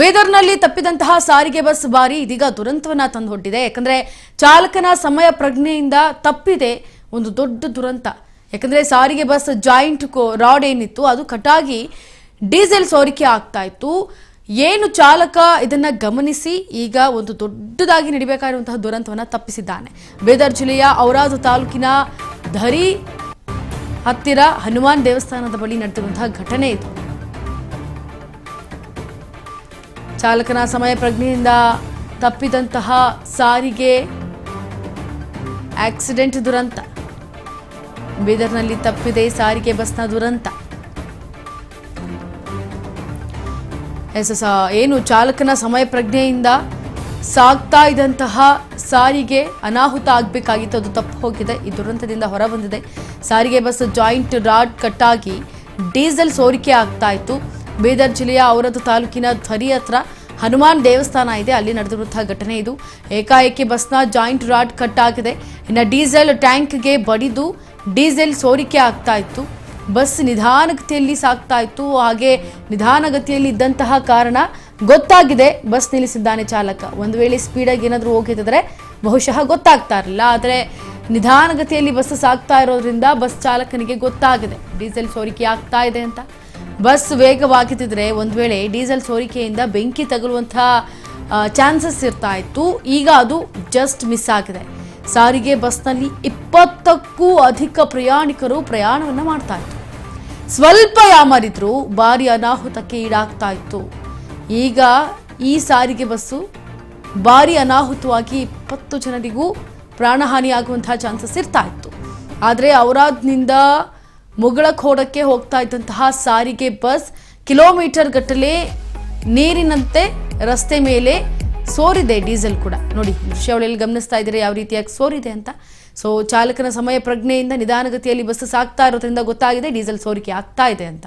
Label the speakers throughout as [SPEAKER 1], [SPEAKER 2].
[SPEAKER 1] ಬೀದರ್ನಲ್ಲಿ ತಪ್ಪಿದಂತಹ ಸಾರಿಗೆ ಬಸ್ ಬಾರಿ ಇದೀಗ ದುರಂತವನ್ನ ತಂದೊಡ್ಡಿದೆ ಯಾಕಂದ್ರೆ ಚಾಲಕನ ಸಮಯ ಪ್ರಜ್ಞೆಯಿಂದ ತಪ್ಪಿದೆ ಒಂದು ದೊಡ್ಡ ದುರಂತ. ಯಾಕಂದ್ರೆ ಸಾರಿಗೆ ಬಸ್ ಜಾಯಿಂಟ್ ರಾಡ್ ಏನಿತ್ತು, ಅದು ಕಟಾಗಿ ಡೀಸೆಲ್ ಸೋರಿಕೆ ಆಗ್ತಾ ಇತ್ತು. ಏನು ಚಾಲಕ ಇದನ್ನ ಗಮನಿಸಿ ಈಗ ಒಂದು ದೊಡ್ಡದಾಗಿ ನಡಿಬೇಕಾಗಿರುವಂತಹ ದುರಂತವನ್ನ ತಪ್ಪಿಸಿದ್ದಾನೆ. ಬೀದರ್ ಜಿಲ್ಲೆಯ ಔರಾದ್ ತಾಲೂಕಿನ ಧರಿ ಹತ್ತಿರ ಹನುಮಾನ್ ದೇವಸ್ಥಾನದ ಬಳಿ ನಡೆದಿರುವಂತಹ ಘಟನೆ ಇದು. ಚಾಲಕನ ಸಮಯ ಪ್ರಜ್ಞೆಯಿಂದ ತಪ್ಪಿದಂತಹ ಸಾರಿಗೆ ಆಕ್ಸಿಡೆಂಟ್ ದುರಂತ. ಬೀದರ್ನಲ್ಲಿ ತಪ್ಪಿದೆ ಸಾರಿಗೆ ಬಸ್ನ ದುರಂತ. ಎಸ್ ಏನು ಚಾಲಕನ ಸಮಯ ಪ್ರಜ್ಞೆಯಿಂದ ಸಾಗ್ತಾ ಇದ್ದಂತಹ ಸಾರಿಗೆ ಅನಾಹುತ ಆಗಬೇಕಾಗಿತ್ತು, ಅದು ತಪ್ಪು ಹೋಗಿದೆ, ಈ ದುರಂತದಿಂದ ಹೊರಬಂದಿದೆ. ಸಾರಿಗೆ ಬಸ್ ಜಾಯಿಂಟ್ ರಾಡ್ ಕಟ್ಟಾಗಿ ಡೀಸೆಲ್ ಸೋರಿಕೆ ಆಗ್ತಾ ಇತ್ತು. ಬೀದರ್ ಜಿಲ್ಲೆಯ ಔರದ್ ತಾಲೂಕಿನ ಧ್ವರಿ ಹತ್ರ ಹನುಮಾನ್ ದೇವಸ್ಥಾನ ಇದೆ, ಅಲ್ಲಿ ನಡೆದಿರುವಂತಹ ಘಟನೆ ಇದು. ಏಕಾಏಕಿ ಬಸ್ನ ಜಾಯಿಂಟ್ ರಾಡ್ ಕಟ್ ಆಗಿದೆ ಇನ್ನು ಡೀಸೆಲ್ ಟ್ಯಾಂಕ್ಗೆ ಬಡಿದು ಡೀಸೆಲ್ ಸೋರಿಕೆ ಆಗ್ತಾ ಇತ್ತು. ಬಸ್ ನಿಧಾನಗತಿಯಲ್ಲಿ ಸಾಗ್ತಾ ಇತ್ತು. ಹಾಗೆ ನಿಧಾನಗತಿಯಲ್ಲಿ ಇದ್ದಂತಹ ಕಾರಣ ಗೊತ್ತಾಗಿದೆ, ಬಸ್ ನಿಲ್ಲಿಸಿದ್ದಾನೆ ಚಾಲಕ. ಒಂದು ವೇಳೆ ಸ್ಪೀಡಾಗಿ ಏನಾದರೂ ಹೋಗಿದ್ದರೆ ಬಹುಶಃ ಗೊತ್ತಾಗ್ತಾ ಇರಲಿಲ್ಲ. ಆದರೆ ನಿಧಾನಗತಿಯಲ್ಲಿ ಬಸ್ ಸಾಗ್ತಾ ಇರೋದ್ರಿಂದ ಬಸ್ ಚಾಲಕನಿಗೆ ಗೊತ್ತಾಗಿದೆ. ಡೀಸೆಲ್ ಸೋರಿಕೆ ಆಗ್ತಾ ಇದೆ ಅಂತ. ಬಸ್ ವೇಗವಾಗಿದ್ದರೆ ಒಂದು ವೇಳೆ ಡೀಸೆಲ್ ಸೋರಿಕೆಯಿಂದ ಬೆಂಕಿ ತಗುಲುವಂಥ ಚಾನ್ಸಸ್ ಇರ್ತಾ ಇತ್ತು. ಈಗ ಅದು ಜಸ್ಟ್ ಮಿಸ್ ಆಗಿದೆ. ಸಾರಿಗೆ ಬಸ್ನಲ್ಲಿ ಇಪ್ಪತ್ತಕ್ಕೂ ಅಧಿಕ ಪ್ರಯಾಣಿಕರು ಪ್ರಯಾಣವನ್ನು ಮಾಡ್ತಾ ಇತ್ತು ಸ್ವಲ್ಪ ಯಾಮರಿದ್ರು ಭಾರಿ ಅನಾಹುತಕ್ಕೆ ಈಡಾಗ್ತಾ ಇತ್ತು. ಈಗ ಈ ಸಾರಿಗೆ ಬಸ್ಸು ಭಾರಿ ಅನಾಹುತವಾಗಿ ಇಪ್ಪತ್ತು ಜನರಿಗೂ ಪ್ರಾಣಹಾನಿಯಾಗುವಂತಹ ಚಾನ್ಸಸ್ ಇರ್ತಾ ಇತ್ತು. ಆದರೆ ಔರಾದ್ನಿಂದ ಮುಗಳಖೋಡಕ್ಕೆ ಹೋಗ್ತಾ ಇದ್ದಂತಹ ಸಾರಿಗೆ ಬಸ್ ಕಿಲೋಮೀಟರ್ ಗಟ್ಟಲೆ ನೀರಿನಂತೆ ರಸ್ತೆ ಮೇಲೆ ಸೋರಿದೆ ಡೀಸೆಲ್ ಕೂಡ. ನೋಡಿ ದೃಶ್ಯಾವಳಿಯಲ್ಲಿ ಗಮನಿಸ್ತಾ ಇದ್ದೀರಾ ಯಾವ ರೀತಿಯಾಗಿ ಸೋರಿದೆ ಅಂತ. ಸೊ ಚಾಲಕನ ಸಮಯ ಪ್ರಜ್ಞೆಯಿಂದ ನಿಧಾನಗತಿಯಲ್ಲಿ ಬಸ್ ಸಾಗ್ತಾ ಇರೋದ್ರಿಂದ ಗೊತ್ತಾಗಿದೆ ಡೀಸೆಲ್ ಸೋರಿಕೆ ಆಗ್ತಾ ಇದೆ ಅಂತ.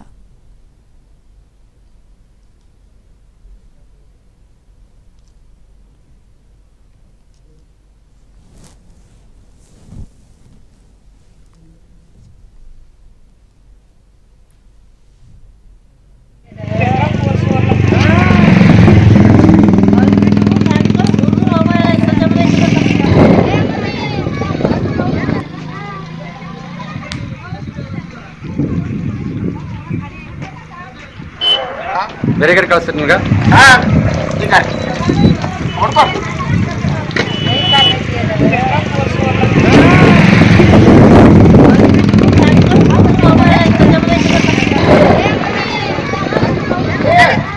[SPEAKER 2] ಬೇರೆ ಕಡೆ ಕಳಿಸ್ತೀರಿ ನಿಮ್ಗೆ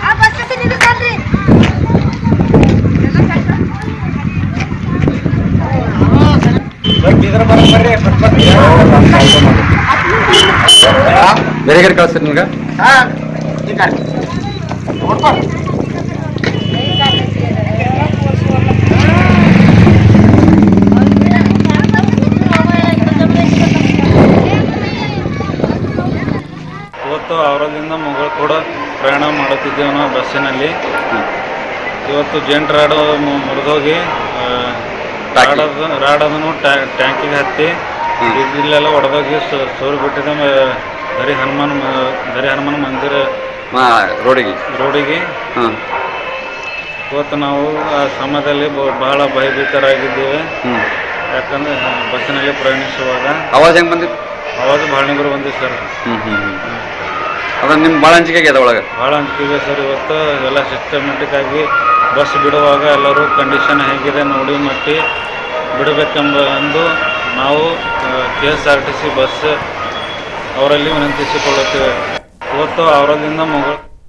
[SPEAKER 3] ಆ ಬಸ್ ಕಸಿ ನಿಲ್ಲಿಸ್ತಾನ್ರಿ
[SPEAKER 2] ಬೇರೆ ಕಡೆ ಕಳಿಸ್ತೀರಿ ನಿಮ್ಗೆ
[SPEAKER 4] ಇವತ್ತು ಅವರದಿಂದ ಮಗಳು ಕೂಡ ಪ್ರಯಾಣ ಮಾಡುತ್ತಿದ್ದೇವೆ ನಾವು ಬಸ್ಸಿನಲ್ಲಿ ಇವತ್ತು ಜೆಂಟ್ ರಾಡ್ ಮುರಿದೋಗಿ. ರಾಡ್ ರಾಡ್ ಅದನ್ನು ಟ್ಯಾಂಕಿಗೆ ಹತ್ತಿ. ಇಲ್ಲೆಲ್ಲ ಒಡೆದೋಗಿ ಸೋರಿ ಬಿಟ್ಟಿದ್ದ ದರಿ ಹನುಮಾನ್ ದರಿ ಹನುಮಾನ್ ಮಂದಿರ
[SPEAKER 2] ರೋಡಿಗೆ.
[SPEAKER 4] ರೋಡಿಗೆ?
[SPEAKER 2] ಹಾಂ.
[SPEAKER 4] ಇವತ್ತು ನಾವು ಆ ಸಮಯದಲ್ಲಿ ಬಹಳ ಭಯಭೀತರಾಗಿದ್ದೇವೆ.
[SPEAKER 2] ಹ್ಞೂ
[SPEAKER 4] ಯಾಕಂದ್ರೆ ಬಸ್ಸಿನಲ್ಲಿ ಪ್ರಯಾಣಿಸುವಾಗ
[SPEAKER 2] ಅವಾಜ್ ಹೆಂಗೆ ಬಂದಿತ್ತು?
[SPEAKER 4] ಅವಾಜ್ ಭಾಳ ನಿಗರು ಬಂದಿತ್ತು ಸರ್.
[SPEAKER 2] ಹ್ಞೂ ಹ್ಞೂ ಹ್ಞೂ ಅದ ನಿಮ್ಮ ಭಾಳ ಅಂಜಿಕೆ ಆಗಿದೆ ಒಳಗೆ?
[SPEAKER 4] ಭಾಳ ಅಂಜಿಕೆ ಸರ್ ಇವತ್ತು. ಎಲ್ಲ ಸಿಸ್ಟಮೆಟಿಕ್ ಆಗಿ ಬಸ್ ಬಿಡುವಾಗ ಎಲ್ಲರೂ ಕಂಡೀಷನ್ ಹೇಗಿದೆ ನೋಡಿ ಮಟ್ಟಿ ಬಿಡಬೇಕೆಂಬ ಎಂದು ನಾವು K S R T C bus ಅವರಲ್ಲಿ ವಿನಂತಿಸಿಕೊಳ್ಳುತ್ತೇವೆ. ಇವತ್ತು ಅವರದಿಂದ ಮುಗ